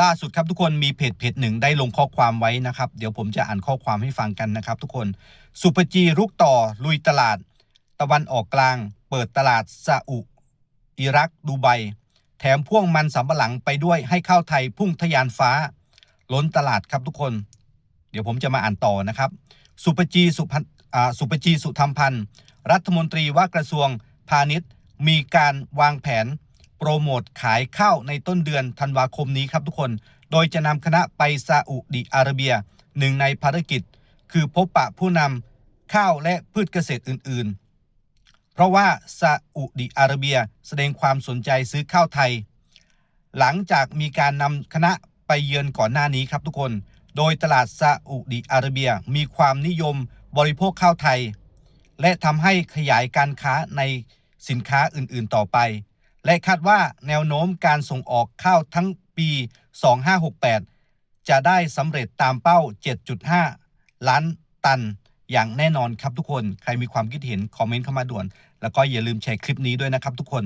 ล่าสุดครับทุกคนมีเพจเพจหนึ่งได้ลงข้อความไว้นะครับ เดี๋ยวผมจะอ่านข้อความให้ฟังกันนะครับทุกคนสุปจีรุกต่อลุยตลาด ตะวันออกกลาง เปิดตลาดซาอุอิรักดูไบแถมพ่วงมันสำปะหลังไปด้วยให้ข้าวไทยพุ่งทะยานฟ้า ล้นตลาดครับทุกคน เดี๋ยวผมจะมาอ่านต่อนะครับ สุปจีสุพันสุปจีสุธรรมพันธ์รัฐมนตรีว่า กระทรวงพาณิชย์ มีการวางแผน โปรโมทขายข้าวในต้นเดือนธันวาคมนี้ครับทุกคน โดยจะนำคณะไปซาอุดิอาระเบียหนึ่งในภารกิจ คือพบปะผู้นำข้าวและพืชเกษตรอื่น ๆ เพราะว่าซาอุดิอาระเบียแสดงความสนใจซื้อข้าวไทย หลังจากมีการนำคณะไปเยือนก่อนหน้านี้ครับทุกคน โดยตลาดซาอุดิอาระเบียมีความนิยมบริโภคข้าวไทย และทำให้ขยายการค้าในสินค้าอื่น ๆ ต่อไป และคาดว่าแนวโน้มการส่งออกข้าวทั้งปี 2568 จะได้สำเร็จตามเป้า 7.5 ล้านตันอย่างแน่นอนครับทุกคน ใครมีความคิดเห็น คอมเมนต์เข้ามาด่วน แล้วก็อย่าลืมแชร์คลิปนี้ด้วยนะครับทุกคน